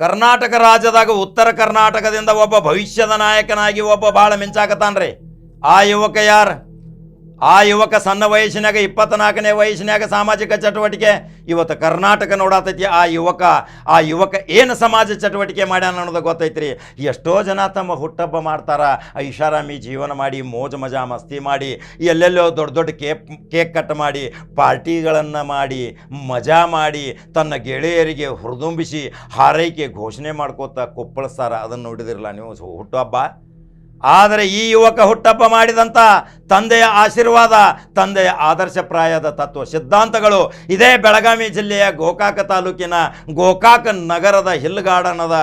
ಕರ್ನಾಟಕ ರಾಜ್ಯದಾಗ ಉತ್ತರ ಕರ್ನಾಟಕದಿಂದ ಒಬ್ಬ ಭವಿಷ್ಯದ ನಾಯಕನಾಗಿ ಒಬ್ಬ ಭಾಳ ಮಿಂಚಾಕತಾನ್ರಿ ಆ ಯುವಕ ಯಾರ? ಆ ಯುವಕ ಸಣ್ಣ ವಯಸ್ಸಿನಾಗ, ಇಪ್ಪತ್ನಾಲ್ಕನೇ ವಯಸ್ಸಿನಾಗ ಸಾಮಾಜಿಕ ಚಟುವಟಿಕೆ, ಇವತ್ತು ಕರ್ನಾಟಕ ನೋಡಾತೈತಿ. ಆ ಯುವಕ ಆ ಯುವಕ ಏನು ಸಮಾಜ ಚಟುವಟಿಕೆ ಮಾಡ್ಯಾನ ಅನ್ನೋದು ಗೊತ್ತೈತ್ರಿ. ಎಷ್ಟೋ ಜನ ತಮ್ಮ ಹುಟ್ಟಬ್ಬ ಮಾಡ್ತಾರ. ಐಷಾರಾಮಿ ಜೀವನ ಮಾಡಿ, ಮೋಜು ಮಜಾ ಮಸ್ತಿ ಮಾಡಿ, ಎಲ್ಲೆಲ್ಲೋ ದೊಡ್ಡ ದೊಡ್ಡ ಕೇಕ್ ಕೇಕ್ ಕಟ್ ಮಾಡಿ, ಪಾರ್ಟಿಗಳನ್ನು ಮಾಡಿ, ಮಜಾ ಮಾಡಿ, ತನ್ನ ಗೆಳೆಯರಿಗೆ ಹುರಿದುಂಬಿಸಿ, ಹಾರೈಕೆ ಘೋಷಣೆ ಮಾಡ್ಕೋತ ಕೊಪ್ಪಳಿಸ್ತಾರ. ಅದನ್ನು ನೋಡಿದಿರಲ್ಲ ನೀವು ಹುಟ್ಟುಹಬ್ಬ ಆದರೆ ಈ ಯುವಕ ಹುಟ್ಟಪ್ಪ ಮಾಡಿದಂಥ ತಂದೆಯ ಆಶೀರ್ವಾದ, ತಂದೆಯ ಆದರ್ಶಪ್ರಾಯದ ತತ್ವ, ಸಿದ್ಧಾಂತಗಳು ಇದೇ ಬೆಳಗಾವಿ ಜಿಲ್ಲೆಯ ಗೋಕಾಕ ತಾಲೂಕಿನ ಗೋಕಾಕ ನಗರದ ಹಿಲ್ ಗಾರ್ಡನದ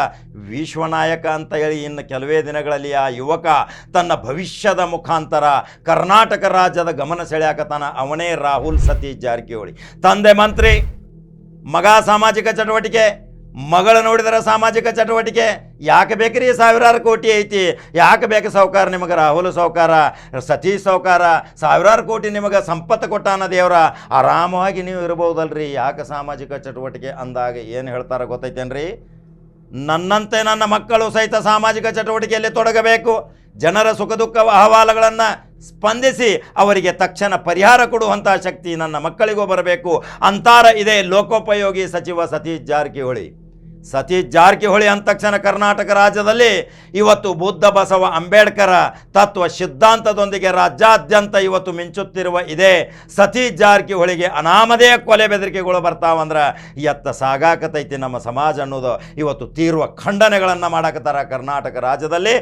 ವಿಶ್ವನಾಯಕ ಅಂತ ಹೇಳಿ ಇನ್ನು ಕೆಲವೇ ದಿನಗಳಲ್ಲಿ ಆ ಯುವಕ ತನ್ನ ಭವಿಷ್ಯದ ಮುಖಾಂತರ ಕರ್ನಾಟಕ ರಾಜ್ಯದ ಗಮನ ಸೆಳೆಯಾಕತಾನ ಅವನೇ ರಾಹುಲ್ ಸತೀಶ್ ಜಾರಕಿಹೊಳಿ. ತಂದೆ ಮಂತ್ರಿ, ಮಗ ಸಾಮಾಜಿಕ ಚಟುವಟಿಕೆ ಮಗಳು ನೋಡಿದರೆ ಸಾಮಾಜಿಕ ಚಟುವಟಿಕೆ. ಯಾಕೆ ಬೇಕ್ರಿ? ಸಾವಿರಾರು ಕೋಟಿ ಐತಿ. ಯಾಕೆ ಬೇಕು ಸಾವುಕಾರ ನಿಮಗೆ? ರಾಹುಲ್ ಸಾವುಕಾರ, ಸತೀಶ್ ಸಾವುಕಾರ, ಸಾವಿರಾರು ಕೋಟಿ ನಿಮಗೆ ಸಂಪತ್ತು ಕೊಟ್ಟಾನ ದೇವ್ರ. ಆರಾಮವಾಗಿ ನೀವು ಇರ್ಬೋದಲ್ರಿ. ಯಾಕೆ ಸಾಮಾಜಿಕ ಚಟುವಟಿಕೆ ಅಂದಾಗ ಏನು ಹೇಳ್ತಾರ ಗೊತ್ತೈತೇನ್ರಿ? ನನ್ನಂತೆ ನನ್ನ ಮಕ್ಕಳು ಸಹಿತ ಸಾಮಾಜಿಕ ಚಟುವಟಿಕೆಯಲ್ಲಿ ತೊಡಗಬೇಕು. ಜನರ ಸುಖ ದುಃಖ ಅಹವಾಲುಗಳನ್ನು ಸ್ಪಂದಿಸಿ ಅವರಿಗೆ ತಕ್ಷಣ ಪರಿಹಾರ ಕೊಡುವಂಥ ಶಕ್ತಿ ನನ್ನ ಮಕ್ಕಳಿಗೂ ಬರಬೇಕು. ಅಂತಾರ ಇದೆ ಲೋಕೋಪಯೋಗಿ ಸಚಿವ ಸತೀಶ್ ಜಾರಕಿಹೊಳಿ. ಸತೀಶ್ ಜಾರಕಿಹೊಳಿ ಅಂದ ತಕ್ಷಣ ಕರ್ನಾಟಕ ರಾಜ್ಯದಲ್ಲಿ ಇವತ್ತು ಬುದ್ಧ ಬಸವ ಅಂಬೇಡ್ಕರ ತತ್ವ ಸಿದ್ಧಾಂತದೊಂದಿಗೆ ರಾಜ್ಯಾದ್ಯಂತ ಇವತ್ತು ಮಿಂಚುತ್ತಿರುವ ಇದೆ ಸತೀಶ್ ಜಾರಕಿಹೊಳಿಗೆ ಅನಾಮದೇ ಕೊಲೆ ಬೆದರಿಕೆಗಳು ಬರ್ತಾವಂದ್ರೆ ಎತ್ತ ಸಾಗಾಕತೈತಿ ನಮ್ಮ ಸಮಾಜ ಅನ್ನೋದು ಇವತ್ತು ತೀರ್ವ ಖಂಡನೆಗಳನ್ನು ಮಾಡಕತ್ತಾರ ಕರ್ನಾಟಕ ರಾಜ್ಯದಲ್ಲಿ.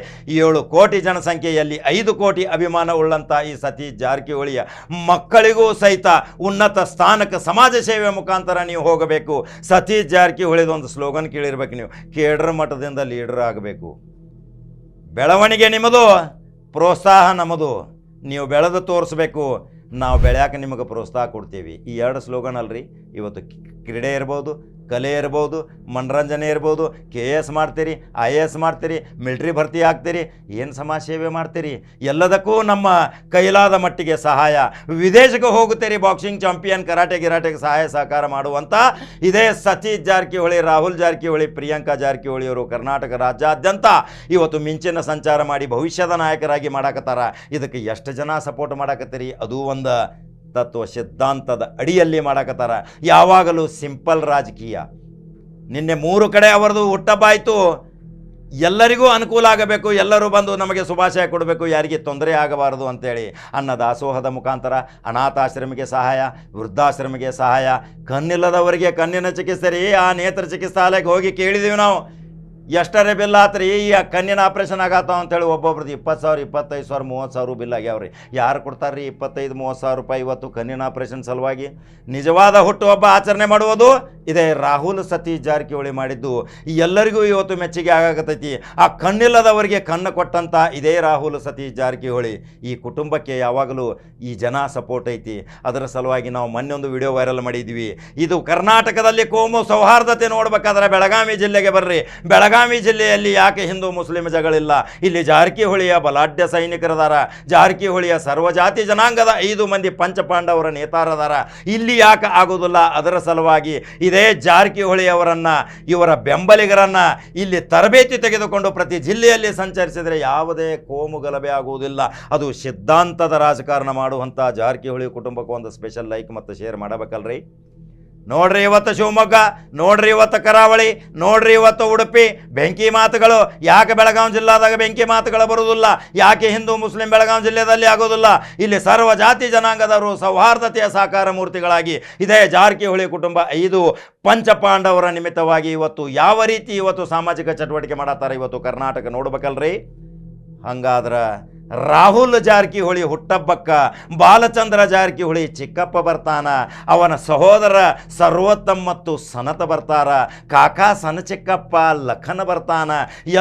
ಏಳು ಕೋಟಿ ಜನಸಂಖ್ಯೆಯಲ್ಲಿ ಐದು ಕೋಟಿ ಅಭಿಮಾನ ಉಳ್ಳಂಥ ಈ ಸತೀಶ್ ಜಾರಕಿಹೊಳಿಯ ಮಕ್ಕಳಿಗೂ ಸಹಿತ ಉನ್ನತ ಸ್ಥಾನಕ್ಕೆ ಸಮಾಜ ಸೇವೆ ಮುಖಾಂತರ ನೀವು ಹೋಗಬೇಕು. ಸತೀಶ್ ಜಾರಕಿಹೊಳಿದೊಂದು ಸ್ಲೋಗನ್ ಕೇಳಿರ್ಬೇಕು ನೀವು. ಕೇಡ್ರ ಮಟ್ಟದಿಂದ ಲೀಡರ್ ಆಗಬೇಕು. ಬೆಳವಣಿಗೆ ನಿಮ್ಮದು, ಪ್ರೋತ್ಸಾಹ ನಮ್ಮದು. ನೀವು ಬೆಳೆದು ತೋರಿಸ್ಬೇಕು. ನಾವು ಬೆಳ್ಯಾಕ ನಿಮಗೆ ಪ್ರೋತ್ಸಾಹ ಕೊಡ್ತೀವಿ. ಈ ಎರಡು ಸ್ಲೋಗನ್ ಅಲ್ರಿ, ಇವತ್ತು ಕ್ರೀಡೆ ಇರ್ಬೋದು, ಕಲೆ ಇರ್ಬೋದು, ಮನರಂಜನೆ ಇರ್ಬೋದು, ಕೆ ಎ ಎಸ್ ಮಾಡ್ತೀರಿ, ಐ ಎ ಎಸ್ ಮಾಡ್ತೀರಿ, ಮಿಲ್ಟ್ರಿ ಭರ್ತಿ ಆಗ್ತೀರಿ, ಏನು ಸಮಾಜ ಸೇವೆ ಮಾಡ್ತೀರಿ? ಎಲ್ಲದಕ್ಕೂ ನಮ್ಮ ಕೈಲಾದ ಮಟ್ಟಿಗೆ ಸಹಾಯ. ವಿದೇಶಕ್ಕೆ ಹೋಗುತ್ತೀರಿ, ಬಾಕ್ಸಿಂಗ್ ಚಾಂಪಿಯನ್, ಕರಾಟೆ ಗಿರಾಟೆಗೆ ಸಹಾಯ ಸಹಕಾರ ಮಾಡುವಂಥ ಇದೇ ಸತೀಶ್ ಜಾರಕಿಹೊಳಿ, ರಾಹುಲ್ ಜಾರಕಿಹೊಳಿ, ಪ್ರಿಯಾಂಕಾ ಜಾರಕಿಹೊಳಿ ಅವರು ಕರ್ನಾಟಕ ರಾಜ್ಯಾದ್ಯಂತ ಇವತ್ತು ಮಿಂಚಿನ ಸಂಚಾರ ಮಾಡಿ ಭವಿಷ್ಯದ ನಾಯಕರಾಗಿ ಮಾಡಾಕತ್ತಾರ. ಇದಕ್ಕೆ ಎಷ್ಟು ಜನ ಸಪೋರ್ಟ್ ಮಾಡಾಕತ್ತೀರಿ? ಅದು ಒಂದು ತತ್ವ ಸಿದ್ಧಾಂತದ ಅಡಿಯಲ್ಲಿ ಮಾಡಕತ್ತಾರ. ಯಾವಾಗಲೂ ಸಿಂಪಲ್ ರಾಜಕೀಯ. ನಿನ್ನೆ ಮೂರು ಕಡೆ ಅವರದು ಹುಟ್ಟಬ್ಬ ಎಲ್ಲರಿಗೂ ಅನುಕೂಲ ಆಗಬೇಕು, ಎಲ್ಲರೂ ಬಂದು ನಮಗೆ ಶುಭಾಶಯ ಕೊಡಬೇಕು, ಯಾರಿಗೆ ತೊಂದರೆ ಆಗಬಾರದು ಅಂತೇಳಿ ಅನ್ನ ದಾಸೋಹದ ಮುಖಾಂತರ ಅನಾಥಾಶ್ರಮಿಗೆ ಸಹಾಯ, ವೃದ್ಧಾಶ್ರಮಿಗೆ ಸಹಾಯ, ಕಣ್ಣಿಲ್ಲದವರಿಗೆ ಕಣ್ಣಿನ ಚಿಕಿತ್ಸೆ ಆ ನೇತ್ರ ಚಿಕಿತ್ಸಾಲಯಕ್ಕೆ ಹೋಗಿ ಕೇಳಿದೀವಿ ನಾವು. ಎಷ್ಟರೇ ಬಿಲ್ ಆತ್ರಿ? ಈ ಕಣ್ಣಿನ ಆಪ್ರೇಷನ್ ಆಗತ್ತಾವ ಅಂತೇಳಿ ಒಬ್ಬೊಬ್ರದ್ದು ಇಪ್ಪತ್ತು ಸಾವಿರ, ಇಪ್ಪತ್ತೈದು ಸಾವಿರ, ಮೂವತ್ತು ಸಾವಿರ ಬಿಲ್ ಆಗ್ಯಾವ್ರಿ. ಯಾರು ಕೊಡ್ತಾರೆ ರೀ ಇಪ್ಪತ್ತೈದು, ಮೂವತ್ತು ಸಾವಿರ ರೂಪಾಯಿ ಇವತ್ತು ಕಣ್ಣಿನ ಆಪ್ರೇಷನ್ ಸಲುವಾಗಿ? ನಿಜವಾದ ಹುಟ್ಟುಹಬ್ಬ ಆಚರಣೆ ಮಾಡುವುದು? ಇದೇ ರಾಹುಲ್ ಸತೀಶ್ ಜಾರಕಿಹೊಳಿ ಮಾಡಿದ್ದು. ಎಲ್ಲರಿಗೂ ಇವತ್ತು ಮೆಚ್ಚುಗೆ ಆಗಾಕತೈತಿ ಆ ಕಣ್ಣಿಲ್ಲದವರಿಗೆ ಕಣ್ಣು ಕೊಟ್ಟಂಥ ಇದೇ ರಾಹುಲ್ ಸತೀಶ್ ಜಾರಕಿಹೊಳಿ. ಈ ಕುಟುಂಬಕ್ಕೆ ಯಾವಾಗಲೂ ಈ ಜನ ಸಪೋರ್ಟ್ ಐತಿ. ಅದರ ಸಲುವಾಗಿ ನಾವು ಮೊನ್ನೆ ಒಂದು ವಿಡಿಯೋ ವೈರಲ್ ಮಾಡಿದ್ವಿ. ಇದು ಕರ್ನಾಟಕದಲ್ಲಿ ಕೋಮು ಸೌಹಾರ್ದತೆ ನೋಡ್ಬೇಕಾದ್ರೆ ಬೆಳಗಾವಿ ಜಿಲ್ಲೆಗೆ ಬರ್ರಿ. ಬೆಳಗಾವಿ ಜಿಲ್ಲೆಯಲ್ಲಿ ಯಾಕೆ ಹಿಂದೂ ಮುಸ್ಲಿಂ ಜಗಳಿಲ್ಲ? ಇಲ್ಲಿ ಜಾರಕಿಹೊಳಿಯ ಬಲಾಢ್ಯ ಸೈನಿಕರದಾರ, ಜಾರಕಿಹೊಳಿಯ ಸರ್ವಜಾತಿ ಜನಾಂಗದ ಐದು ಮಂದಿ ಪಂಚಪಾಂಡವರ ನೇತಾರದಾರ. ಇಲ್ಲಿ ಯಾಕೆ ಆಗೋದಿಲ್ಲ ಅದರ ಸಲುವಾಗಿ ಇದೇ ಜಾರಕಿಹೊಳಿಯವರನ್ನು, ಇವರ ಬೆಂಬಲಿಗರನ್ನ ಇಲ್ಲಿ ತರಬೇತಿ ತೆಗೆದುಕೊಂಡು ಪ್ರತಿ ಜಿಲ್ಲೆಯಲ್ಲಿ ಸಂಚರಿಸಿದರೆ ಯಾವುದೇ ಕೋಮು ಗಲಭೆ ಆಗುವುದಿಲ್ಲ. ಅದು ಸಿದ್ಧಾಂತದ ರಾಜಕಾರಣ ಮಾಡುವಂಥ ಜಾರಕಿಹೊಳಿ ಕುಟುಂಬಕ್ಕೂ ಒಂದು ಸ್ಪೆಷಲ್ ಲೈಕ್ ಮತ್ತು ಶೇರ್ ಮಾಡಬೇಕಲ್ರಿ? ನೋಡ್ರಿ ಇವತ್ತು ಶಿವಮೊಗ್ಗ, ನೋಡ್ರಿ ಇವತ್ತು ಕರಾವಳಿ, ನೋಡ್ರಿ ಇವತ್ತು ಉಡುಪಿ. ಬೆಂಕಿ ಮಾತುಗಳು, ಯಾಕೆ ಬೆಳಗಾವಿ ಜಿಲ್ಲಾದಾಗ ಬೆಂಕಿ ಮಾತುಗಳು ಬರುವುದಿಲ್ಲ? ಯಾಕೆ ಹಿಂದೂ, ಮುಸ್ಲಿಂ ಬೆಳಗಾವಿ ಜಿಲ್ಲೆಯಲ್ಲಿ ಆಗೋದಿಲ್ಲ? ಇಲ್ಲಿ ಸರ್ವ ಜಾತಿ ಜನಾಂಗದವರು ಸೌಹಾರ್ದತೆಯ ಸಾಕಾರ ಮೂರ್ತಿಗಳಾಗಿ ಇದೇ ಜಾರಕಿಹೊಳಿ ಕುಟುಂಬ ಐದು ಪಂಚಪಾಂಡವರ ನಿಮಿತ್ತವಾಗಿ ಇವತ್ತು ಯಾವ ರೀತಿ ಇವತ್ತು ಸಾಮಾಜಿಕ ಚಟುವಟಿಕೆ ಮಾಡತ್ತಾರೆ ಇವತ್ತು ಕರ್ನಾಟಕ ನೋಡ್ಬೇಕಲ್ರಿ? ಹಂಗಾದ್ರೆ ರಾಹುಲ್ ಜಾರಕಿಹೊಳಿ ಹುಟ್ಟಬ್ಬಕ್ಕ, ಬಾಲಚಂದ್ರ ಜಾರಕಿಹೊಳಿ ಚಿಕ್ಕಪ್ಪ ಬರ್ತಾನ, ಅವನ ಸಹೋದರ ಸರ್ವೋತ್ತಮ್ ಮತ್ತು ಸನತ ಬರ್ತಾರ, ಕಾಕಾ ಸನ ಚಿಕ್ಕಪ್ಪ ಲಖನ ಬರ್ತಾನ,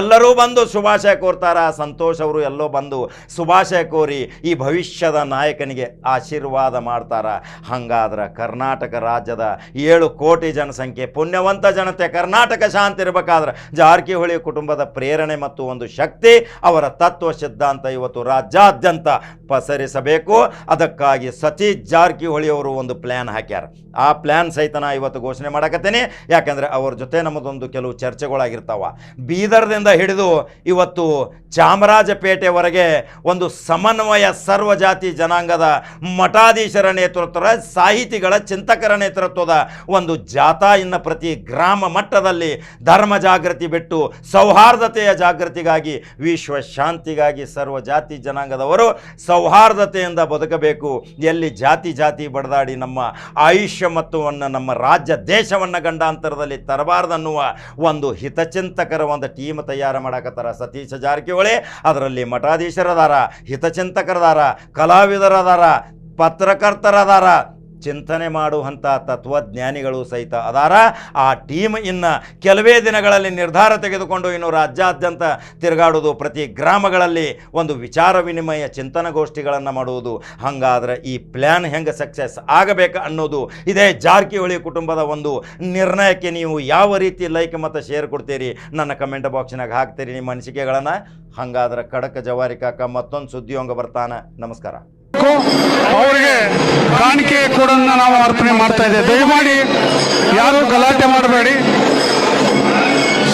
ಎಲ್ಲರೂ ಬಂದು ಶುಭಾಶಯ ಕೋರ್ತಾರ, ಸಂತೋಷ್ ಅವರು ಎಲ್ಲೋ ಬಂದು ಶುಭಾಶಯ ಕೋರಿ ಈ ಭವಿಷ್ಯದ ನಾಯಕನಿಗೆ ಆಶೀರ್ವಾದ ಮಾಡ್ತಾರ. ಹಂಗಾದ್ರೆ ಕರ್ನಾಟಕ ರಾಜ್ಯದ ಏಳು ಕೋಟಿ ಜನಸಂಖ್ಯೆ, ಪುಣ್ಯವಂತ ಜನತೆ, ಕರ್ನಾಟಕ ಶಾಂತಿ ಇರಬೇಕಾದ್ರೆ ಜಾರಕಿಹೊಳಿ ಕುಟುಂಬದ ಪ್ರೇರಣೆ ಮತ್ತು ಒಂದು ಶಕ್ತಿ, ಅವರ ತತ್ವ ಸಿದ್ಧಾಂತ ಇವತ್ತು ರಾಜ್ಯಾದ್ಯಂತ ಪಸರಿಸಬೇಕು ಅದಕ್ಕಾಗಿ ಸತೀಶ್ ಜಾರಕಿಹೊಳಿ ಅವರು ಒಂದು ಪ್ಲ್ಯಾನ್ ಹಾಕ್ಯಾರ. ಆ ಪ್ಲ್ಯಾನ್ ಸಹಿತ ನಾ ಇವತ್ತು ಘೋಷಣೆ ಮಾಡಕತ್ತೇನೆ. ಯಾಕಂದರೆ ಅವ್ರ ಜೊತೆ ನಮ್ಮದೊಂದು ಕೆಲವು ಚರ್ಚೆಗಳಾಗಿರ್ತಾವ. ಬೀದರ್ದಿಂದ ಹಿಡಿದು ಇವತ್ತು ಚಾಮರಾಜಪೇಟೆವರೆಗೆ ಒಂದು ಸಮನ್ವಯ ಸರ್ವಜಾತಿ ಜನಾಂಗದ ಮಠಾಧೀಶರ ನೇತೃತ್ವದ, ಸಾಹಿತಿಗಳ ಚಿಂತಕರ ನೇತೃತ್ವದ ಒಂದು ಜಾಥಾ ಇನ್ನು ಪ್ರತಿ ಗ್ರಾಮ ಮಟ್ಟದಲ್ಲಿ ಧರ್ಮ ಜಾಗೃತಿ ಬಿಟ್ಟು ಸೌಹಾರ್ದತೆಯ ಜಾಗೃತಿಗಾಗಿ, ವಿಶ್ವ ಶಾಂತಿಗಾಗಿ ಸರ್ವ ಜಾತಿ ಜನಾಂಗದವರು ಸೌಹಾರ್ದತೆಯಿಂದ ಬದುಕಬೇಕು. ಎಲ್ಲಿ ಜಾತಿ ಜಾತಿ ಬಡದಾಡಿ ನಮ್ಮ ಆಯುಷ್ಯ ಮತ್ತು ನಮ್ಮ ರಾಜ್ಯ ದೇಶವನ್ನು ಗಂಡಾಂತರದಲ್ಲಿ ತರಬಾರ್ದನ್ನುವ ಒಂದು ಹಿತಚಿಂತಕರ ಒಂದು ಟೀಮ್ ತಯಾರು ಮಾಡಕತ್ತಾರ ಸತೀಶ ಜಾರಕಿಹೊಳಿ. ಅದರಲ್ಲಿ ಮಠಾಧೀಶರದಾರ, ಹಿತಚಿಂತಕರದಾರ, ಕಲಾವಿದರದಾರ, ಪತ್ರಕರ್ತರದಾರ ಚಿಂತನೆ ಮಾಡುವಂಥ ತತ್ವಜ್ಞಾನಿಗಳು ಸಹಿತ ಅದಾರ. ಆ ಟೀಮ್ ಇನ್ನು ಕೆಲವೇ ದಿನಗಳಲ್ಲಿ ನಿರ್ಧಾರ ತೆಗೆದುಕೊಂಡು ಇನ್ನು ರಾಜ್ಯಾದ್ಯಂತ ತಿರುಗಾಡುವುದು ಪ್ರತಿ ಗ್ರಾಮಗಳಲ್ಲಿ ಒಂದು ವಿಚಾರ ವಿನಿಮಯ ಚಿಂತನಗೋಷ್ಠಿಗಳನ್ನು ಮಾಡುವುದು. ಹಾಗಾದ್ರೆ ಈ ಪ್ಲ್ಯಾನ್ ಹೆಂಗೆ ಸಕ್ಸಸ್ ಆಗಬೇಕು ಅನ್ನೋದು ಇದೇ ಜಾರಕಿಹೊಳಿ ಕುಟುಂಬದ ಒಂದು ನಿರ್ಣಯಕ್ಕೆ ನೀವು ಯಾವ ರೀತಿ ಲೈಕ್ ಮತ್ತು ಶೇರ್ ಕೊಡ್ತೀರಿ? ನನ್ನ ಕಮೆಂಟ್ ಬಾಕ್ಸಿನಾಗ ಹಾಕ್ತೀರಿ ನಿಮ್ಮ ಅನಿಸಿಕೆಗಳನ್ನು. ಹಾಗಾದ್ರೆ ಖಡಕ ಜವಾರಿ ಕಾಕ ಮತ್ತೊಂದು ಸುದ್ದಿಯೊಂಗ ಬರ್ತಾನೆ. ನಮಸ್ಕಾರ. ಅವರಿಗೆ ಕಾಣಿಕೆ ಕೂಡ ನಾವು ಅರ್ಪಣೆ ಮಾಡ್ತಾ ಇದ್ದೇವೆ. ದಯಮಾಡಿ ಯಾರು ಗಲಾಟೆ ಮಾಡಬೇಡಿ.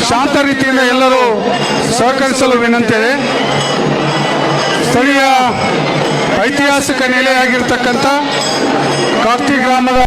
ಶಾಂತ ರೀತಿಯಿಂದ ಎಲ್ಲರೂ ಸಹಕರಿಸಲು ವಿನಂತಿ ಸ್ಥಳೀಯ ಐತಿಹಾಸಿಕ ನೆಲೆಯಾಗಿರ್ತಕ್ಕಂಥ ಕಾರ್ತಿ ಗ್ರಾಮದ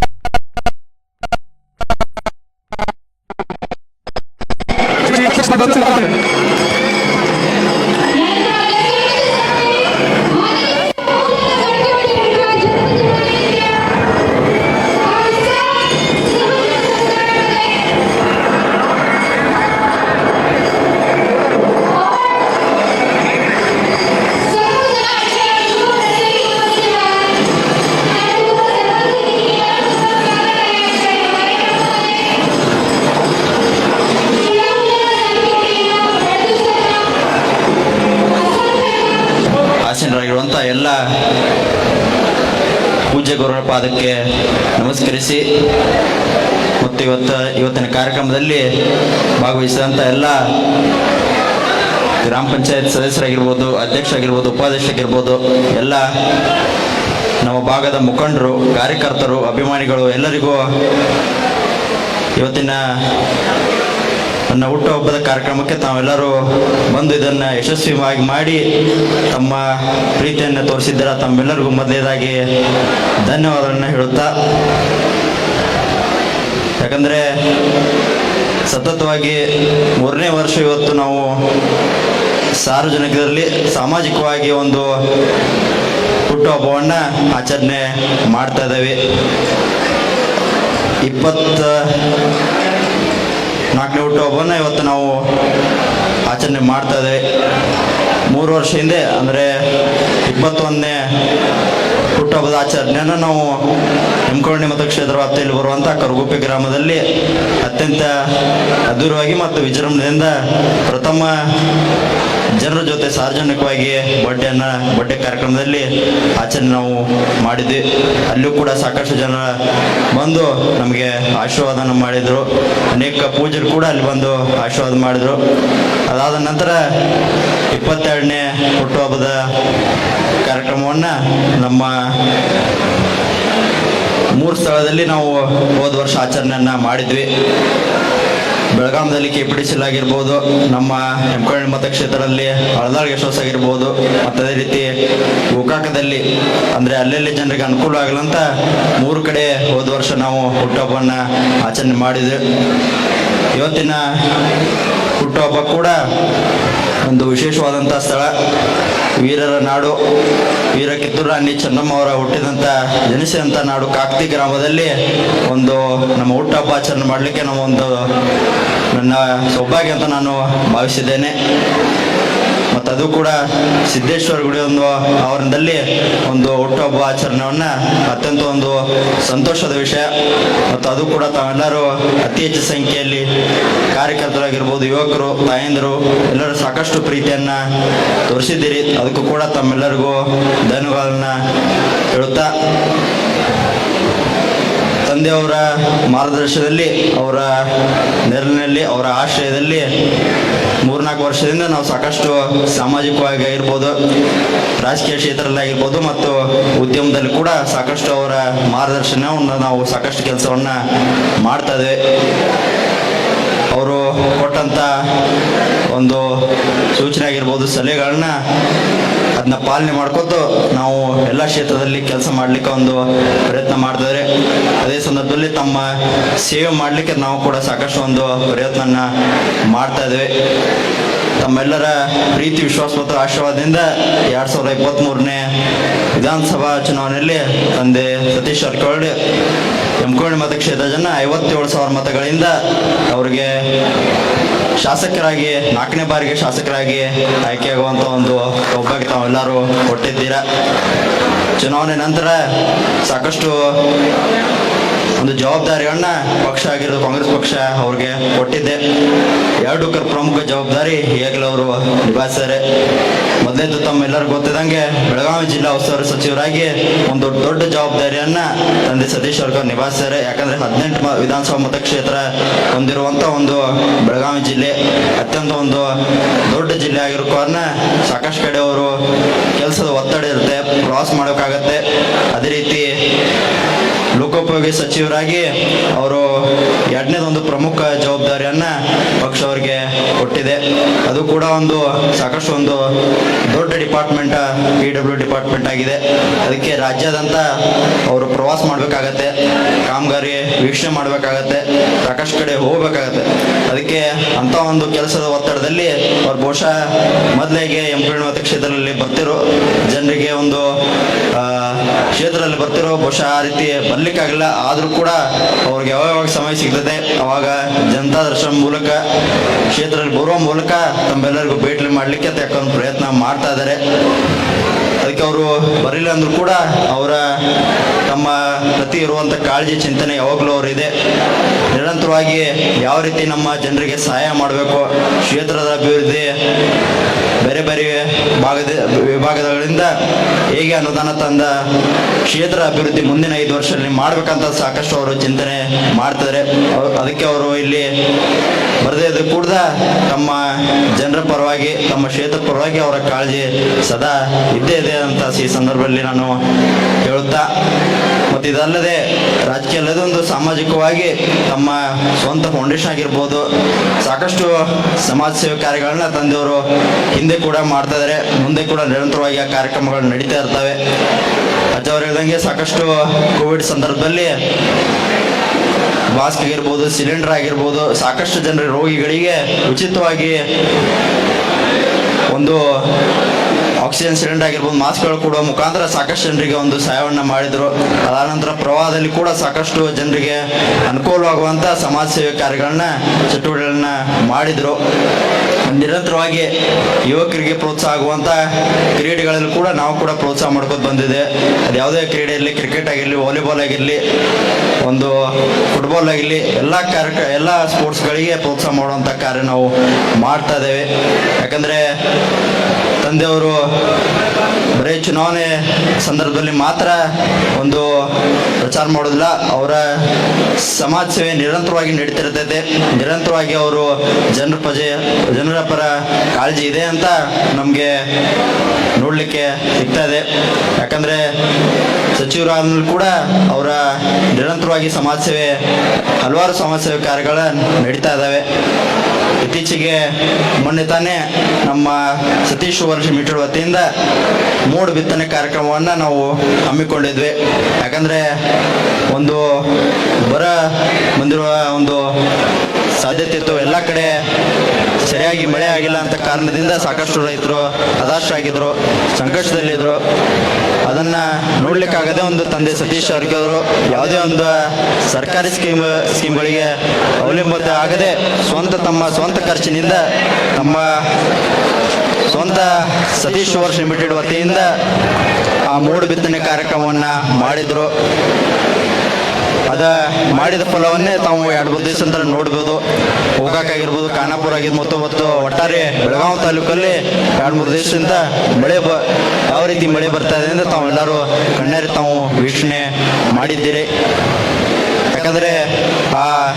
ಆಸೀನರಾಗಿರುವಂಥ ಎಲ್ಲ ಪೂಜ್ಯ ಗುರುಗಳ ಪಾದಕ್ಕೆ ನಮಸ್ಕರಿಸಿ. ಮತ್ತು ಇವತ್ತು ಇವತ್ತಿನ ಕಾರ್ಯಕ್ರಮದಲ್ಲಿ ಭಾಗವಹಿಸಿದಂಥ ಎಲ್ಲ ಗ್ರಾಮ ಪಂಚಾಯತ್ ಸದಸ್ಯರಾಗಿರ್ಬೋದು ಅಧ್ಯಕ್ಷ ಆಗಿರ್ಬೋದು ಉಪಾಧ್ಯಕ್ಷ ಆಗಿರ್ಬೋದು ಎಲ್ಲ ನಮ್ಮ ಭಾಗದ ಮುಖಂಡರು, ಕಾರ್ಯಕರ್ತರು, ಅಭಿಮಾನಿಗಳು ಎಲ್ಲರಿಗೂ ಇವತ್ತಿನ ನನ್ನ ಹುಟ್ಟುಹಬ್ಬದ ಕಾರ್ಯಕ್ರಮಕ್ಕೆ ತಾವೆಲ್ಲರೂ ಬಂದು ಇದನ್ನು ಯಶಸ್ವಿಯಾಗಿ ಮಾಡಿ ತಮ್ಮ ಪ್ರೀತಿಯನ್ನು ತೋರಿಸಿದ್ದೀರ. ತಮ್ಮೆಲ್ಲರಿಗೂ ಮೊದಲೇದಾಗಿ ಧನ್ಯವಾದಗಳನ್ನು ಹೇಳುತ್ತಾ, ಯಾಕಂದರೆ ಸತತವಾಗಿ ಮೂರನೇ ವರ್ಷ ಇವತ್ತು ನಾವು ಸಾರ್ವಜನಿಕರಲ್ಲಿ ಸಾಮಾಜಿಕವಾಗಿ ಒಂದು ಹುಟ್ಟುಹಬ್ಬವನ್ನು ಆಚರಣೆ ಮಾಡ್ತಾ ಇದ್ದೇವೆ. ಇಪ್ಪತ್ತ ನಾಲ್ಕನೇ ಹುಟ್ಟುಹಬ್ಬನ ಇವತ್ತು ನಾವು ಆಚರಣೆ ಮಾಡ್ತಾ ಇದ್ದೇವೆ. ಮೂರು ವರ್ಷ ಹಿಂದೆ ಅಂದರೆ ಇಪ್ಪತ್ತೊಂದನೇ ಹುಟ್ಟುಹಬ್ಬದ ಆಚರಣೆಯನ್ನು ನಾವು ಹೆಮ್ಕೋಣಿ ಮತಕ್ಷೇತ್ರ ವ್ಯಾಪ್ತಿಯಲ್ಲಿ ಬರುವಂಥ ಕರಗುಪ್ಪೆ ಗ್ರಾಮದಲ್ಲಿ ಅತ್ಯಂತ ಅದ್ಧೂರವಾಗಿ ಮತ್ತು ವಿಜೃಂಭಣೆಯಿಂದ ಪ್ರಥಮ ಜನರ ಜೊತೆ ಸಾರ್ವಜನಿಕವಾಗಿ ಬಡ್ಡೆಯನ್ನು, ಬಡ್ಡೆ ಕಾರ್ಯಕ್ರಮದಲ್ಲಿ ಆಚರಣೆ ನಾವು ಮಾಡಿದ್ವಿ. ಅಲ್ಲೂ ಕೂಡ ಸಾಕಷ್ಟು ಜನ ಬಂದು ನಮಗೆ ಆಶೀರ್ವಾದನ ಮಾಡಿದರು. ಅನೇಕ ಪೂಜರು ಕೂಡ ಅಲ್ಲಿ ಬಂದು ಆಶೀರ್ವಾದ ಮಾಡಿದರು. ಅದಾದ ನಂತರ ಇಪ್ಪತ್ತೆರಡನೇ ಹುಟ್ಟುಹಬ್ಬದ ಕಾರ್ಯಕ್ರಮವನ್ನು ನಮ್ಮ ಮೂರು ಸ್ಥಳದಲ್ಲಿ ನಾವು ಹೋದ ವರ್ಷ ಆಚರಣೆಯನ್ನು ಮಾಡಿದ್ವಿ. ಬೆಳಗಾಂದಲ್ಲಿ ಕೆ ಪಿ ಡಿ ಸಿಲ್ ಆಗಿರ್ಬೋದು, ನಮ್ಮ ಹೆಮ್ಕಳ್ಳಿ ಮತಕ್ಷೇತ್ರದಲ್ಲಿ ಹಳದಾಳ್ ಹೌಸ್ ಆಗಿರ್ಬೋದು, ಮತ್ತು ಅದೇ ರೀತಿ ಗೋಕಾಕದಲ್ಲಿ ಅಂದರೆ ಅಲ್ಲಲ್ಲಿ ಜನರಿಗೆ ಅನುಕೂಲ ಆಗಲಂತ ಮೂರು ಕಡೆ ಹೋದ ವರ್ಷ ನಾವು ಹುಟ್ಟುಹಬ್ಬವನ್ನು ಆಚರಣೆ ಮಾಡಿದ್ವಿ. ಇವತ್ತಿನ ಹುಟ್ಟುಹಬ್ಬ ಕೂಡ ಒಂದು ವಿಶೇಷವಾದಂಥ ಸ್ಥಳ. ವೀರರ ನಾಡು, ವೀರ ಕಿತ್ತೂರು ರಾಣಿ ಚೆನ್ನಮ್ಮ ಅವರ ಹುಟ್ಟಿದಂಥ ಜನಿಸಿದಂಥ ನಾಡು ಕಾಕ್ತಿ ಗ್ರಾಮದಲ್ಲಿ ಒಂದು ನಮ್ಮ ಹುಟ್ಟುಹಬ್ಬ ಆಚರಣೆ ಮಾಡಲಿಕ್ಕೆ ನಮ್ಮ ಒಂದು ನನ್ನ ಸೌಭಾಗ್ಯ ಅಂತ ನಾನು ಭಾವಿಸಿದ್ದೇನೆ. ಮತ್ತು ಅದು ಕೂಡ ಸಿದ್ದೇಶ್ವರ ಗುಡಿ ಒಂದು ಆವರಣದಲ್ಲಿ ಒಂದು ಹುಟ್ಟುಹಬ್ಬ ಆಚರಣೆಯನ್ನು ಅತ್ಯಂತ ಒಂದು ಸಂತೋಷದ ವಿಷಯ. ಮತ್ತು ಅದು ಕೂಡ ತಾವೆಲ್ಲರೂ ಅತಿ ಹೆಚ್ಚು ಸಂಖ್ಯೆಯಲ್ಲಿ ಕಾರ್ಯಕರ್ತರಾಗಿರ್ಬೋದು, ಯುವಕರು, ತಾಯಂದಿರು, ಎಲ್ಲರೂ ಸಾಕಷ್ಟು ಪ್ರೀತಿಯನ್ನು ತೋರಿಸಿದ್ದೀರಿ. ಅದಕ್ಕೂ ಕೂಡ ತಮ್ಮೆಲ್ಲರಿಗೂ ಧನ್ಯವಾದಗಳನ್ನ ಹೇಳುತ್ತಾ ತಂದೆ ತಂದೆಯವರ ಮಾರ್ಗದರ್ಶನದಲ್ಲಿ, ಅವರ ನೆರಳಿನಲ್ಲಿ, ಅವರ ಆಶ್ರಯದಲ್ಲಿ ಮೂರ್ನಾಲ್ಕು ವರ್ಷದಿಂದ ನಾವು ಸಾಕಷ್ಟು ಸಾಮಾಜಿಕವಾಗಿ ಆಗಿರ್ಬೋದು, ರಾಜಕೀಯ ಕ್ಷೇತ್ರದಲ್ಲಿ ಆಗಿರ್ಬೋದು ಮತ್ತು ಉದ್ಯಮದಲ್ಲಿ ಕೂಡ ಸಾಕಷ್ಟು ಅವರ ಮಾರ್ಗದರ್ಶನವನ್ನು ನಾವು ಸಾಕಷ್ಟು ಕೆಲಸವನ್ನು ಮಾಡ್ತಾ ಕೊಟ್ಟಂತ ಒಂದು ಸೂಚನೆ ಆಗಿರ್ಬೋದು, ಸಲಹೆಗಳನ್ನ ಅದನ್ನ ಪಾಲನೆ ಮಾಡ್ಕೊತು ನಾವು ಎಲ್ಲ ಕ್ಷೇತ್ರದಲ್ಲಿ ಕೆಲಸ ಮಾಡ್ಲಿಕ್ಕೆ ಒಂದು ಪ್ರಯತ್ನ ಮಾಡಿದರೆ ಅದೇ ಸಂದರ್ಭದಲ್ಲಿ ತಮ್ಮ ಸೇವೆ ಮಾಡ್ಲಿಕ್ಕೆ ನಾವು ಕೂಡ ಸಾಕಷ್ಟು ಒಂದು ಪ್ರಯತ್ನ ಮಾಡ್ತಾ ಇದ್ದೇವೆ ತಮ್ಮೆಲ್ಲರ ಪ್ರೀತಿ, ವಿಶ್ವಾಸ ಮತ್ತು ಆಶೀರ್ವಾದದಿಂದ ಎರಡ್ ಸಾವಿರದ ಇಪ್ಪತ್ತ್ ಮೂರನೇ ವಿಧಾನಸಭಾ ಚುನಾವಣೆಯಲ್ಲಿ ತಂದೆ ಸತೀಶ್ ಜಾರಕಿಹೊಳಿ ಮತಕ್ಷೇತ್ರ ಜನ ಐವತ್ತೇಳು ಸಾವಿರ ಮತಗಳಿಂದ ಅವರಿಗೆ ಶಾಸಕರಾಗಿ, ನಾಲ್ಕನೇ ಬಾರಿಗೆ ಶಾಸಕರಾಗಿ ಆಯ್ಕೆಯಾಗುವಂತ ಒಂದು ಒಬ್ಬಕ್ಕೆ ತಾವೆಲ್ಲರೂ ಕೊಟ್ಟಿದ್ದೀರಾ. ಚುನಾವಣೆ ನಂತರ ಸಾಕಷ್ಟು ಒಂದು ಜವಾಬ್ದಾರಿಯನ್ನ ಪಕ್ಷ ಆಗಿರೋದು ಕಾಂಗ್ರೆಸ್ ಪಕ್ಷ, ಅವ್ರಿಗೆ ಕೊಟ್ಟಿದ್ದೆ. ಎರಡು ಪ್ರಮುಖ ಜವಾಬ್ದಾರಿ ಈಗಲೂ ಅವರು ನಿಭಾಯಿಸ್ತಾರೆ. ಮೊದಲೇದು ತಮ್ಮೆಲ್ಲರಿಗೂ ಗೊತ್ತಿದಂಗೆ ಬೆಳಗಾವಿ ಜಿಲ್ಲಾ ಉಸ್ತುವಾರಿ ಸಚಿವರಾಗಿ ಒಂದು ದೊಡ್ಡ ಜವಾಬ್ದಾರಿಯನ್ನ ತಂದೆ ಸತೀಶ್ ಅವ್ರಿಗೆ ನಿಭಾಯಿಸ್ತಾರೆ. ಯಾಕಂದ್ರೆ ಹದಿನೆಂಟು ವಿಧಾನಸಭಾ ಮತಕ್ಷೇತ್ರ ಹೊಂದಿರುವಂತ ಒಂದು ಬೆಳಗಾವಿ ಜಿಲ್ಲೆ, ಅತ್ಯಂತ ಒಂದು ದೊಡ್ಡ ಜಿಲ್ಲೆ ಆಗಿರೋ ಕಾರಣ ಸಾಕಷ್ಟು ಕಡೆ ಅವರು ಕೆಲಸದ ಒತ್ತಡ ಇರುತ್ತೆ ಕ್ರಾಸ್ ಮಾಡೋಕ್ಕಾಗತ್ತೆ. ಅದೇ ರೀತಿ ಲೋಕೋಪಯೋಗಿ ಸಚಿವರಾಗಿ ಅವರು ಎರಡನೇದೊಂದು ಪ್ರಮುಖ ಜವಾಬ್ದಾರಿಯನ್ನ ಪಕ್ಷ ಅವರಿಗೆ ಕೊಟ್ಟಿದೆ. ಅದು ಕೂಡ ಒಂದು ಸಾಕಷ್ಟು ಒಂದು ದೊಡ್ಡ ಡಿಪಾರ್ಟ್ಮೆಂಟ್ ಪಿ ಡಬ್ಲ್ಯೂ ಡಿಪಾರ್ಟ್ಮೆಂಟ್ ಆಗಿದೆ. ಅದಕ್ಕೆ ರಾಜ್ಯಾದ್ಯಂತ ಅವರು ಪ್ರವಾಸ ಮಾಡಬೇಕಾಗತ್ತೆ, ಕಾಮಗಾರಿ ವೀಕ್ಷಣೆ ಮಾಡಬೇಕಾಗತ್ತೆ ಸಾಕಷ್ಟು ಕಡೆ ಹೋಗಬೇಕಾಗತ್ತೆ. ಅದಕ್ಕೆ ಅಂತ ಒಂದು ಕೆಲಸದ ಒತ್ತಡದಲ್ಲಿ ಅವ್ರು ಬಹುಶಃ ಮೊದಲಿಗೆ ಎಂ ಕ್ಷೇತ್ರದಲ್ಲಿ ಬರ್ತಿರೋ ಜನರಿಗೆ ಒಂದು ಕ್ಷೇತ್ರದಲ್ಲಿ ಬರ್ತಿರೋ ಬಹುಶಃ ಆ ರೀತಿ ಬರ್ಲಿಕ್ಕಾಗಲ್ಲ. ಆದರೂ ಕೂಡ ಅವ್ರಿಗೆ ಯಾವಾಗ ಯಾವಾಗ ಸಮಯ ಸಿಗ್ತದೆ, ಅವಾಗ ಜನತಾ ದರ್ಶನ ಮೂಲಕ, ಕ್ಷೇತ್ರದಲ್ಲಿ ಬರುವ ಮೂಲಕ ತಮ್ಮೆಲ್ಲರಿಗೂ ಭೇಟಿ ಮಾಡಲಿಕ್ಕೆ ತಕ್ಕಂಥ ಪ್ರಯತ್ನ ಮಾಡ್ತಾ ಇದ್ದಾರೆ. ಅದಕ್ಕೆ ಅವರು ಬರಲಿಲ್ಲ ಅಂದ್ರೂ ಕೂಡ ಅವರ ತಮ್ಮ ಪ್ರತಿ ಇರುವಂತ ಕಾಳಜಿ ಚಿಂತನೆ ಯಾವಾಗಲೂ ಅವರಿದೆ. ನಿರಂತರವಾಗಿ ಯಾವ ರೀತಿ ನಮ್ಮ ಜನರಿಗೆ ಸಹಾಯ ಮಾಡಬೇಕು, ಕ್ಷೇತ್ರದ ಅಭಿವೃದ್ಧಿ ಬೇರೆ ಬೇರೆ ಭಾಗದ ವಿಭಾಗಗಳಿಂದ ಹೇಗೆ ಅನುದಾನ ತಂದ ಕ್ಷೇತ್ರ ಅಭಿವೃದ್ಧಿ ಮುಂದಿನ ಐದು ವರ್ಷದಲ್ಲಿ ಮಾಡ್ಬೇಕಂತ ಸಾಕಷ್ಟು ಅವರು ಚಿಂತನೆ ಅವ್ರು- ಅದಕ್ಕೆ ಅವರು ಇಲ್ಲಿ ಬರದೇ ಇದ್ದು ಕೂಡ ತಮ್ಮ ಜನರ ಪರವಾಗಿ, ತಮ್ಮ ಕ್ಷೇತ್ರ ಪರವಾಗಿ ಅವರ ಕಾಳಜಿ ಸದಾ ಇದ್ದೇ ಇದೆ ಅಂತ ಈ ಸಂದರ್ಭದಲ್ಲಿ ನಾನು ಹೇಳುತ್ತಾ, ಮತ್ತು ಇದಲ್ಲದೆ ರಾಜಕೀಯ ಅಲ್ಲದೊಂದು ಸಾಮಾಜಿಕವಾಗಿ ತಮ್ಮ ಸ್ವಂತ ಫೌಂಡೇಶನ್ ಆಗಿರ್ಬೋದು, ಸಾಕಷ್ಟು ಸಮಾಜ ಸೇವೆ ಕಾರ್ಯಗಳನ್ನ ತಂದೆಯವರು ಹಿಂದೆ ಕೂಡ ಮಾಡ್ತಾ ಇದ್ದಾರೆ ಮುಂದೆ ಕೂಡ ನಿರಂತರವಾಗಿ ಆ ಕಾರ್ಯಕ್ರಮಗಳು ನಡೀತಾ ಇರ್ತವೆ. ಅಜ್ಜ ಹೇಳ್ದಂಗೆ ಸಾಕಷ್ಟು ಕೋವಿಡ್ ಸಂದರ್ಭದಲ್ಲಿ ಮಾಸ್ಕ್ ಆಗಿರ್ಬೋದು, ಸಿಲಿಂಡರ್ ಆಗಿರ್ಬೋದು, ಸಾಕಷ್ಟು ಜನರ ರೋಗಿಗಳಿಗೆ ಉಚಿತವಾಗಿ ಒಂದು ಆಕ್ಸಿಜನ್ ಸಿಲಿಂಡರ್ ಆಗಿರ್ಬೋದು, ಮಾಸ್ಕ್ಗಳು ಕೊಡುವ ಮುಖಾಂತರ ಸಾಕಷ್ಟು ಜನರಿಗೆ ಒಂದು ಸಹಾಯವನ್ನು ಮಾಡಿದರು. ಅದಾದ ನಂತರ ಪ್ರವಾಹದಲ್ಲಿ ಕೂಡ ಸಾಕಷ್ಟು ಜನರಿಗೆ ಅನುಕೂಲವಾಗುವಂಥ ಸಮಾಜ ಸೇವೆ ಕಾರ್ಯಗಳನ್ನ, ಚಟುವಟಿಕೆಗಳನ್ನ ಮಾಡಿದ್ರು. ನಿರಂತರವಾಗಿ ಯುವಕರಿಗೆ ಪ್ರೋತ್ಸಾಹ ಆಗುವಂತ ಕ್ರೀಡೆಗಳಲ್ಲಿ ಕೂಡ ನಾವು ಕೂಡ ಪ್ರೋತ್ಸಾಹ ಮಾಡ್ಕೊತ ಬಂದಿದೆ. ಅದು ಯಾವುದೇ ಕ್ರೀಡೆ ಇರಲಿ, ಕ್ರಿಕೆಟ್ ಆಗಿರಲಿ, ವಾಲಿಬಾಲ್ ಆಗಿರಲಿ, ಒಂದು ಫುಟ್ಬಾಲ್ ಆಗಿರಲಿ, ಎಲ್ಲ ಕಾರ್ಯ ಎಲ್ಲ ಸ್ಪೋರ್ಟ್ಸ್ಗಳಿಗೆ ಪ್ರೋತ್ಸಾಹ ಮಾಡುವಂಥ ಕಾರ್ಯ ನಾವು ಮಾಡ್ತಾ ಇದ್ದೇವೆ. ಯಾಕಂದ್ರೆ ತಂದೆಯವರು ಬರೀ ಚುನಾವಣೆ ಸಂದರ್ಭದಲ್ಲಿ ಮಾತ್ರ ಒಂದು ಪ್ರಚಾರ ಮಾಡೋದಿಲ್ಲ, ಅವರ ಸಮಾಜ ಸೇವೆ ನಿರಂತರವಾಗಿ ನಡೀತಿರ್ತೈತೆ. ನಿರಂತರವಾಗಿ ಅವರು ಜನರ ಪ್ರಜೆ ಜನರ ಪರ ಕಾಳಜಿ ಇದೆ ಅಂತ ನಮಗೆ ನೋಡಲಿಕ್ಕೆ ಸಿಗ್ತಾ ಇದೆ. ಯಾಕಂದರೆ ಸಚಿವರಾದ್ಮೇಲೆ ಕೂಡ ಅವರ ನಿರಂತರವಾಗಿ ಸಮಾಜ ಸೇವೆ, ಹಲವಾರು ಸಮಾಜ ಸೇವೆ ಕಾರ್ಯಗಳ ನಡೀತಾ ಇದ್ದಾವೆ ಇತ್ತೀಚೆಗೆ ಮೊನ್ನೆ ತಾನೇ ನಮ್ಮ ಸತೀಶ್ ವರ್ಷ ಮೀಟರ್ ವತಿಯಿಂದ ಮೂಡ್ ಬಿತ್ತನೆ ಕಾರ್ಯಕ್ರಮವನ್ನ ನಾವು ಹಮ್ಮಿಕೊಂಡಿದ್ವಿ. ಯಾಕಂದರೆ ಒಂದು ಬರ ಬಂದಿರುವ ಒಂದು ಸಾಧ್ಯತೆ ಇತ್ತು. ಎಲ್ಲ ಕಡೆ ಸರಿಯಾಗಿ ಮಳೆ ಆಗಿಲ್ಲ ಅಂತ ಕಾರಣದಿಂದ ಸಾಕಷ್ಟು ರೈತರು ಹತಾಶರಾಗಿದ್ರು, ಸಂಕಷ್ಟದಲ್ಲಿದ್ರು. ಅದನ್ನ ನೋಡ್ಲಿಕ್ಕಾಗದೆ ಒಂದು ತಂದೆ ಸತೀಶ್ ಅವ್ರಿಗೆ ಅವರು ಯಾವುದೇ ಒಂದು ಸರ್ಕಾರಿ ಸ್ಕೀಮ್, ಸ್ಕೀಮ್ಗಳಿಗೆ ಅವಲಂಬಿತ ಆಗದೆ ಸ್ವಂತ ತಮ್ಮ ಸ್ವಂತ ಖರ್ಚಿನಿಂದ ತಮ್ಮ ಸ್ವಂತ ಸತೀಶ್ ವರ್ಷ ಲಿಮಿಟೆಡ್ ವತಿಯಿಂದ ಆ ಮೂಡು ಬಿತ್ತನೆ ಕಾರ್ಯಕ್ರಮವನ್ನ ಮಾಡಿದ್ರು. ಅದ ಮಾಡಿದ ಫಲವನ್ನೇ ತಾವು ಎರಡು ಮೂರು ದಿವಸ ಅಂತ ನೋಡ್ಬೋದು. ಹೋಗಕ್ಕಾಗಿರ್ಬೋದು ಖಾನಾಪುರ ಆಗಿರ್ಬೋದು, ಮತ್ತು ಮತ್ತು ಒಟ್ಟಾರೆ ಬೆಳಗಾವಿ ತಾಲೂಕಲ್ಲಿ ಎರಡು ಮೂರು ದಿವಸದಿಂದ ಮಳೆ ಬ, ಯಾವ ರೀತಿ ಮಳೆ ಬರ್ತಾ ಇದೆ ಅಂತ ತಾವೆಲ್ಲರೂ ಕಣ್ಣಾರೆ ತಾವು ವೀಕ್ಷಣೆ ಮಾಡಿದ್ದೀರಿ. ಯಾಕಂದರೆ, ಆ,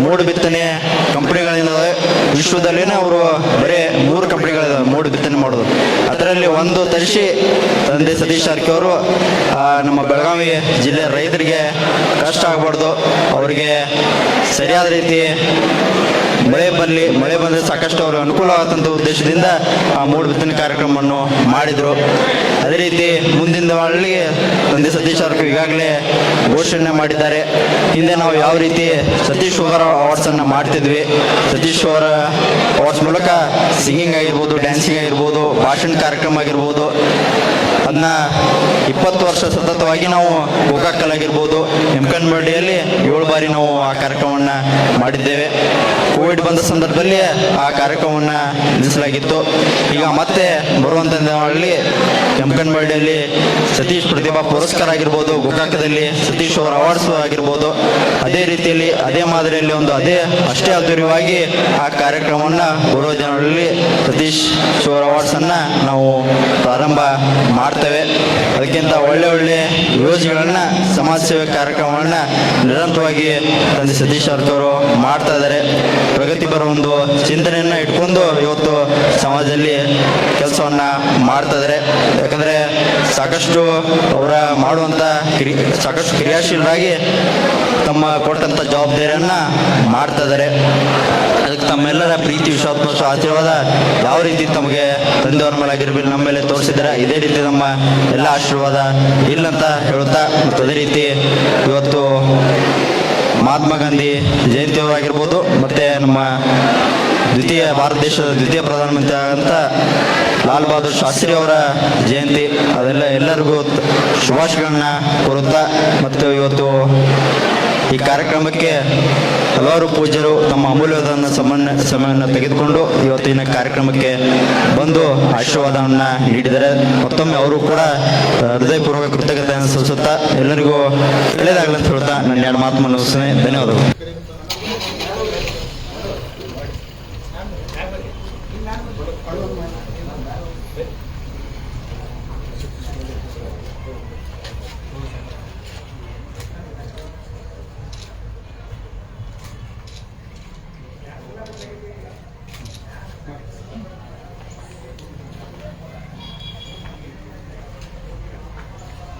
ಮೂಡು ಬಿತ್ತನೆ ಕಂಪ್ನಿಗಳಿಂದ ವಿಶ್ವದಲ್ಲಿನೇ ಅವರು ಬರೀ ಮೂರು ಕಂಪ್ನಿಗಳಿದಾವೆ ಮೂಡು ಬಿತ್ತನೆ ಮಾಡೋದು. ಅದರಲ್ಲಿ ಒಂದು ತರಿಸಿ ತಂದೆ ಸತೀಶ್ ಜಾರಕಿ ಅವರು ನಮ್ಮ ಬೆಳಗಾವಿ ಜಿಲ್ಲೆ ರೈತರಿಗೆ ಕಷ್ಟ ಆಗಬಾರ್ದು. ಅವರಿಗೆ ಸರಿಯಾದ ರೀತಿ ಮಳೆ ಬರಲಿ, ಮಳೆ ಬಂದರೆ ಸಾಕಷ್ಟು ಅವರು ಅನುಕೂಲ ಉದ್ದೇಶದಿಂದ ಆ ಮೂಡು ಬಿತ್ತನೆ ಕಾರ್ಯಕ್ರಮವನ್ನು ಮಾಡಿದರು. ಅದೇ ರೀತಿ ಮುಂದಿನ ಹಳ್ಳಿ ತಂದೆ ಸತೀಶ್ ಅವರು ಈಗಾಗಲೇ ಘೋಷಣೆ ಮಾಡಿದ್ದಾರೆ. ಹಿಂದೆ ನಾವು ಯಾವ ರೀತಿ ಸತೀಶ್ ಅವರ ಅವಾರ್ಡ್ಸ್ ಅನ್ನ ಮಾಡ್ತಿದ್ವಿ. ಸತೀಶ್ ಅವರ ಅವಾರ್ಡ್ಸ್ ಮೂಲಕ ಸಿಂಗಿಂಗ್ ಆಗಿರ್ಬೋದು ಡ್ಯಾನ್ಸಿಂಗ್ ಆಗಿರ್ಬೋದು, ಭಾಷಣ ಕಾರ್ಯಕ್ರಮ ಆಗಿರ್ಬೋದು ಅದನ್ನ ಇಪ್ಪತ್ತು ವರ್ಷ ಸತತವಾಗಿ ನಾವು ಗೋಕಾಕಲ್ ಆಗಿರ್ಬೋದು ಎಮ್ಕನ್ಮಡಿಯಲ್ಲಿ ಏಳು ಬಾರಿ ನಾವು ಆ ಕಾರ್ಯಕ್ರಮವನ್ನು ಮಾಡಿದ್ದೇವೆ. ಕೋವಿಡ್ ಬಂದ ಸಂದರ್ಭದಲ್ಲಿ ಆ ಕಾರ್ಯಕ್ರಮವನ್ನು ನಿಲ್ಲಿಸಲಾಗಿತ್ತು. ಈಗ ಮತ್ತೆ ಬರುವಂಥ ದಿನಗಳಲ್ಲಿ ಎಮ್ಕನ್ಮಡಿಯಲ್ಲಿ ಸತೀಶ್ ಪ್ರತಿಭಾ ಪುರಸ್ಕಾರ ಆಗಿರ್ಬೋದು, ಗೋಕಾಕದಲ್ಲಿ ಸತೀಶ್ ಅವರ ಅವಾರ್ಡ್ಸ್ ಆಗಿರ್ಬೋದು. ಅದೇ ರೀತಿಯಲ್ಲಿ, ಅದೇ ಮಾದರಿಯಲ್ಲಿ ಒಂದು ಅದೇ ಅಷ್ಟೇ ಅದ್ದೂರಿಯಾಗಿ ಆ ಕಾರ್ಯಕ್ರಮವನ್ನು ಬರುವ ದಿನಗಳಲ್ಲಿ ಸತೀಶ್ ಅವರ ಅವಾರ್ಡ್ಸ್ ಅನ್ನ ನಾವು ಪ್ರಾರಂಭ ಮಾಡ್ತೇವೆ. ಅದಕ್ಕಿಂತ ಒಳ್ಳೆ ಒಳ್ಳೆ ಯೋಜನೆಗಳನ್ನ ಸಮಾಜ ಸೇವೆ ಕಾರ್ಯಕ್ರಮಗಳನ್ನ ನಿರಂತರವಾಗಿ ತಂದೆ ಸತೀಶ್ ಅವರು ಮಾಡ್ತಾ ಇದ್ದಾರೆ. ಪ್ರಗತಿ ಬರೋ ಒಂದು ಚಿಂತನೆಯನ್ನ ಇಟ್ಕೊಂಡು ಇವತ್ತು ಸಮಾಜದಲ್ಲಿ ಕೆಲಸವನ್ನ ಮಾಡ್ತಾ ಇದ್ದಾರೆ. ಯಾಕಂದ್ರೆ ಸಾಕಷ್ಟು ಅವರ ಮಾಡುವಂತ ಕ್ರಿ, ಸಾಕಷ್ಟು ಕ್ರಿಯಾಶೀಲರಾಗಿ ತಮ್ಮ ಕೊಟ್ಟಂತ ಜವಾಬ್ದಾರಿಯನ್ನ ಮಾಡ್ತಾ ಇದ್ದಾರೆ. ತಮ್ಮೆಲ್ಲರ ಪ್ರೀತಿ ವಿಶ್ವಾಸ ಮತ್ತು ಆಶೀರ್ವಾದ ಯಾವ ರೀತಿ ತಮಗೆ ತಂದೆಯವರ ಮೇಲೆ ನಮ್ಮ ಮೇಲೆ ತೋರಿಸಿದ್ರೆ ಇದೇ ರೀತಿ ನಮ್ಮ ಎಲ್ಲ ಆಶೀರ್ವಾದ ಇಲ್ಲಂತ ಹೇಳುತ್ತಾ ಮತ್ತು ಅದೇ ರೀತಿ ಇವತ್ತು ಮಹಾತ್ಮ ಗಾಂಧಿ ಜಯಂತಿಯವರಾಗಿರ್ಬೋದು ಮತ್ತೆ ನಮ್ಮ ದ್ವಿತೀಯ ಭಾರತ ದೇಶದ ದ್ವಿತೀಯ ಪ್ರಧಾನಮಂತ್ರಿ ಆದಂಥ ಲಾಲ್ ಬಹದ್ದೂರ್ ಶಾಸ್ತ್ರಿ ಅವರ ಜಯಂತಿ, ಅದೆಲ್ಲ ಎಲ್ಲರಿಗೂ ಶುಭಾಶಯಗಳನ್ನ ಕೋರುತ್ತಾ ಮತ್ತು ಇವತ್ತು ಈ ಕಾರ್ಯಕ್ರಮಕ್ಕೆ ಹಲವಾರು ಪೂಜ್ಯರು ತಮ್ಮ ಅಮೂಲ್ಯವಾದ ಸಮಾನ ಸಮಯವನ್ನು ತೆಗೆದುಕೊಂಡು ಇವತ್ತಿನ ಕಾರ್ಯಕ್ರಮಕ್ಕೆ ಬಂದು ಆಶೀರ್ವಾದವನ್ನು ನೀಡಿದರೆ ಮತ್ತೊಮ್ಮೆ ಅವರು ಕೂಡ ಹೃದಯಪೂರ್ವಕ ಕೃತಜ್ಞತೆಯನ್ನು ಸಲ್ಲಿಸುತ್ತಾ ಎಲ್ಲರಿಗೂ ಒಳ್ಳೆಯದಾಗಲಿ ಅಂತ ಹೇಳ್ತಾ ನನ್ನ ಎರಡು ಮಾತು ಮುಗಿಸ್ತೇನೆ. ಧನ್ಯವಾದಗಳು.